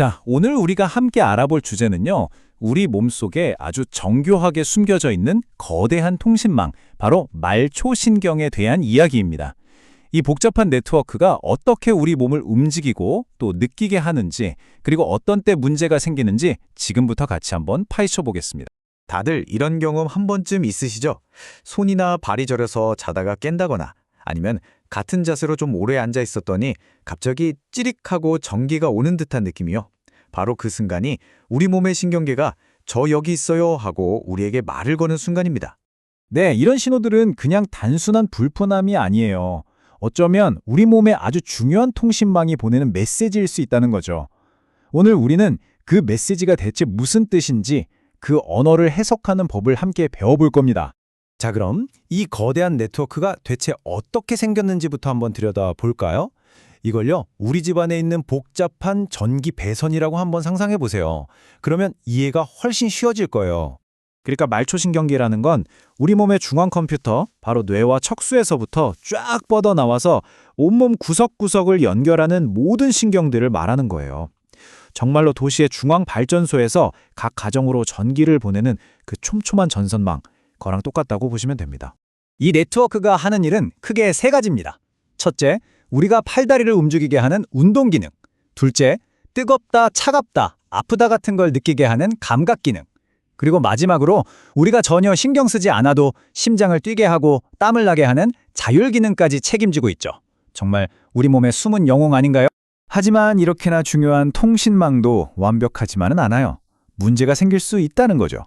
자, 오늘 우리가 함께 알아볼 주제는요. 우리 몸속에 아주 정교하게 숨겨져 있는 거대한 통신망, 바로 말초신경에 대한 이야기입니다. 이 복잡한 네트워크가 어떻게 우리 몸을 움직이고 또 느끼게 하는지, 그리고 어떤 때 문제가 생기는지 지금부터 같이 한번 파헤쳐 보겠습니다. 다들 이런 경험 한 번쯤 있으시죠? 손이나 발이 저려서 자다가 깬다거나 아니면 같은 자세로 좀 오래 앉아 있었더니 갑자기 찌릭하고 전기가 오는 듯한 느낌이요. 바로 그 순간이 우리 몸의 신경계가 저 여기 있어요 하고 우리에게 말을 거는 순간입니다. 네, 이런 신호들은 그냥 단순한 불편함이 아니에요. 어쩌면 우리 몸에 아주 중요한 통신망이 보내는 메시지일 수 있다는 거죠. 오늘 우리는 그 메시지가 대체 무슨 뜻인지 그 언어를 해석하는 법을 함께 배워볼 겁니다. 자, 그럼 이 거대한 네트워크가 대체 어떻게 생겼는지부터 한번 들여다 볼까요? 이걸요, 우리 집안에 있는 복잡한 전기 배선이라고 한번 상상해 보세요. 그러면 이해가 훨씬 쉬워질 거예요. 그러니까 말초신경계라는 건 우리 몸의 중앙 컴퓨터, 바로 뇌와 척수에서부터 쫙 뻗어 나와서 온몸 구석구석을 연결하는 모든 신경들을 말하는 거예요. 정말로 도시의 중앙 발전소에서 각 가정으로 전기를 보내는 그 촘촘한 전선망, 거랑 똑같다고 보시면 됩니다. 이 네트워크가 하는 일은 크게 세 가지입니다. 첫째, 우리가 팔다리를 움직이게 하는 운동 기능. 둘째, 뜨겁다, 차갑다, 아프다 같은 걸 느끼게 하는 감각 기능. 그리고 마지막으로 우리가 전혀 신경 쓰지 않아도 심장을 뛰게 하고 땀을 나게 하는 자율 기능까지 책임지고 있죠. 정말 우리 몸의 숨은 영웅 아닌가요? 하지만 이렇게나 중요한 통신망도 완벽하지만은 않아요. 문제가 생길 수 있다는 거죠.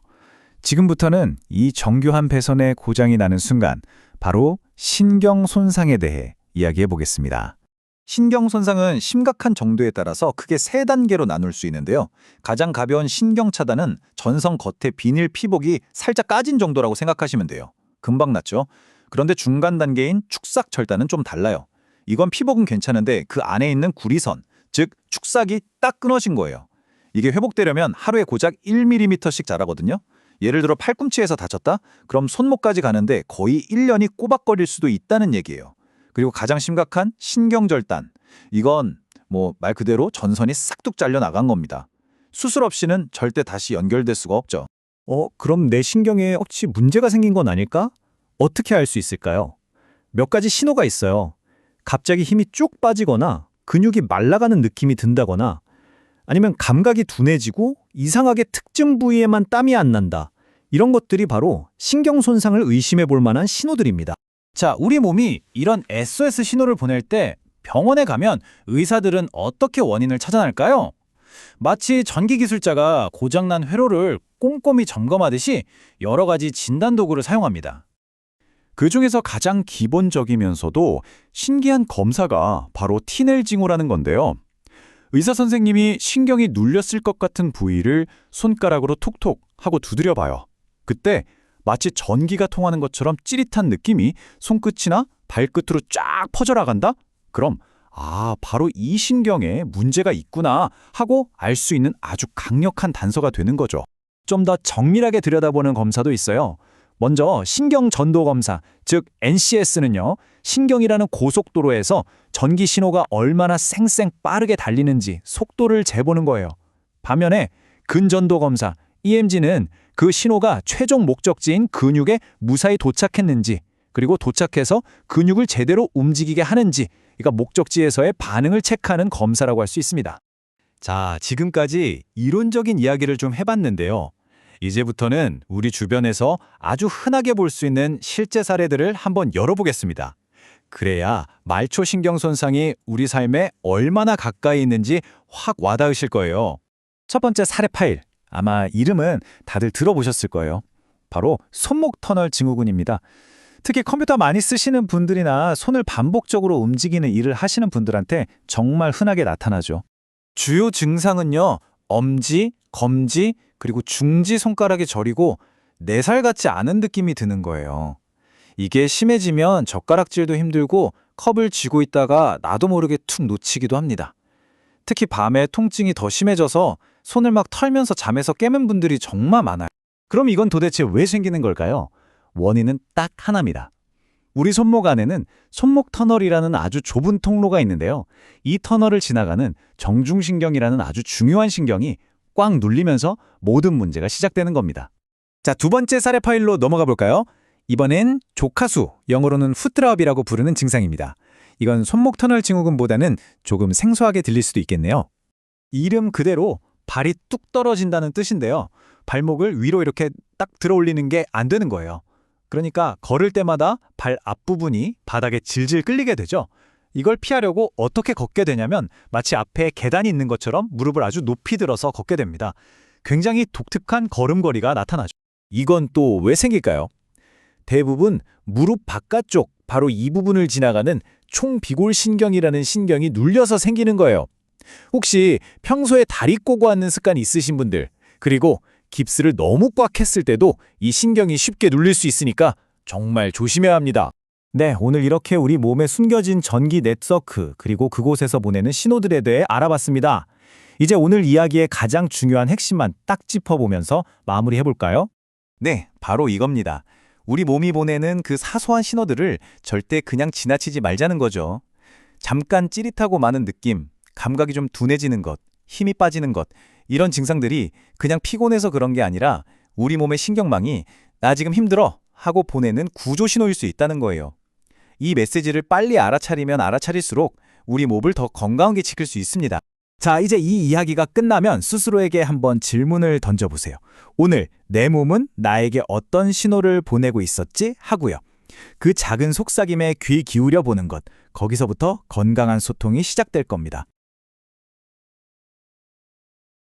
지금부터는 이 정교한 배선의 고장이 나는 순간 바로 신경 손상에 대해 이야기해 보겠습니다. 신경 손상은 심각한 정도에 따라서 크게 세 단계로 나눌 수 있는데요. 가장 가벼운 신경 차단은 전선 겉에 비닐 피복이 살짝 까진 정도라고 생각하시면 돼요. 금방 낫죠. 그런데 중간 단계인 축삭 절단은 좀 달라요. 이건 피복은 괜찮은데 그 안에 있는 구리선, 즉 축삭이 딱 끊어진 거예요. 이게 회복되려면 하루에 고작 1mm씩 자라거든요. 예를 들어 팔꿈치에서 다쳤다? 그럼 손목까지 가는데 거의 1년이 꼬박거릴 수도 있다는 얘기예요. 그리고 가장 심각한 신경절단. 이건 뭐 말 그대로 전선이 싹둑 잘려 나간 겁니다. 수술 없이는 절대 다시 연결될 수가 없죠. 어, 그럼 내 신경에 혹시 문제가 생긴 건 아닐까? 어떻게 알 수 있을까요? 몇 가지 신호가 있어요. 갑자기 힘이 쭉 빠지거나 근육이 말라가는 느낌이 든다거나 아니면 감각이 둔해지고 이상하게 특정 부위에만 땀이 안 난다. 이런 것들이 바로 신경 손상을 의심해 볼 만한 신호들입니다. 자, 우리 몸이 이런 SOS 신호를 보낼 때 병원에 가면 의사들은 어떻게 원인을 찾아낼까요? 마치 전기 기술자가 고장난 회로를 꼼꼼히 점검하듯이 여러 가지 진단 도구를 사용합니다. 그 중에서 가장 기본적이면서도 신기한 검사가 바로 티넬 징후라는 건데요. 의사 선생님이 신경이 눌렸을 것 같은 부위를 손가락으로 톡톡 하고 두드려 봐요. 그때 마치 전기가 통하는 것처럼 찌릿한 느낌이 손끝이나 발끝으로 쫙 퍼져나간다? 그럼 아, 바로 이 신경에 문제가 있구나 하고 알 수 있는 아주 강력한 단서가 되는 거죠. 좀 더 정밀하게 들여다보는 검사도 있어요. 먼저 신경 전도 검사, 즉 NCS는요. 신경이라는 고속도로에서 전기 신호가 얼마나 쌩쌩 빠르게 달리는지 속도를 재보는 거예요. 반면에 근전도 검사, EMG는 그 신호가 최종 목적지인 근육에 무사히 도착했는지, 그리고 도착해서 근육을 제대로 움직이게 하는지, 그러니까 목적지에서의 반응을 체크하는 검사라고 할 수 있습니다. 자, 지금까지 이론적인 이야기를 좀 해봤는데요. 이제부터는 우리 주변에서 아주 흔하게 볼 수 있는 실제 사례들을 한번 열어보겠습니다. 그래야 말초 신경 손상이 우리 삶에 얼마나 가까이 있는지 확 와닿으실 거예요. 첫 번째 사례 파일. 아마 이름은 다들 들어보셨을 거예요. 바로 손목 터널 증후군입니다. 특히 컴퓨터 많이 쓰시는 분들이나 손을 반복적으로 움직이는 일을 하시는 분들한테 정말 흔하게 나타나죠. 주요 증상은요. 엄지, 검지, 그리고 중지 손가락이 저리고 네살 같지 않은 느낌이 드는 거예요. 이게 심해지면 젓가락질도 힘들고 컵을 쥐고 있다가 나도 모르게 툭 놓치기도 합니다. 특히 밤에 통증이 더 심해져서 손을 막 털면서 잠에서 깨는 분들이 정말 많아요. 그럼 이건 도대체 왜 생기는 걸까요? 원인은 딱 하나입니다. 우리 손목 안에는 손목 터널이라는 아주 좁은 통로가 있는데요. 이 터널을 지나가는 정중신경이라는 아주 중요한 신경이 꽉 눌리면서 모든 문제가 시작되는 겁니다. 자, 두 번째 사례 파일로 넘어가 볼까요? 이번엔 조카수, 영어로는 푸트라업이라고 부르는 증상입니다. 이건 손목 터널 증후군보다는 조금 생소하게 들릴 수도 있겠네요. 이름 그대로 발이 뚝 떨어진다는 뜻인데요. 발목을 위로 이렇게 딱 들어 올리는 게 안 되는 거예요. 그러니까 걸을 때마다 발 앞부분이 바닥에 질질 끌리게 되죠. 이걸 피하려고 어떻게 걷게 되냐면 마치 앞에 계단이 있는 것처럼 무릎을 아주 높이 들어서 걷게 됩니다. 굉장히 독특한 걸음걸이가 나타나죠. 이건 또 왜 생길까요? 대부분 무릎 바깥쪽 바로 이 부분을 지나가는 총비골신경이라는 신경이 눌려서 생기는 거예요. 혹시 평소에 다리 꼬고 앉는 습관이 있으신 분들 그리고 깁스를 너무 꽉 했을 때도 이 신경이 쉽게 눌릴 수 있으니까 정말 조심해야 합니다. 네, 오늘 이렇게 우리 몸에 숨겨진 전기 네트워크 그리고 그곳에서 보내는 신호들에 대해 알아봤습니다. 이제 오늘 이야기의 가장 중요한 핵심만 딱 짚어보면서 마무리해볼까요? 네, 바로 이겁니다. 우리 몸이 보내는 그 사소한 신호들을 절대 그냥 지나치지 말자는 거죠. 잠깐 찌릿하고 많은 느낌, 감각이 좀 둔해지는 것, 힘이 빠지는 것, 이런 증상들이 그냥 피곤해서 그런 게 아니라 우리 몸의 신경망이 나 지금 힘들어 하고 보내는 구조 신호일 수 있다는 거예요. 이 메시지를 빨리 알아차리면 알아차릴수록 우리 몸을 더 건강하게 지킬 수 있습니다. 자, 이제 이 이야기가 끝나면 스스로에게 한번 질문을 던져보세요. 오늘 내 몸은 나에게 어떤 신호를 보내고 있었지? 하고요. 그 작은 속삭임에 귀 기울여 보는 것, 거기서부터 건강한 소통이 시작될 겁니다.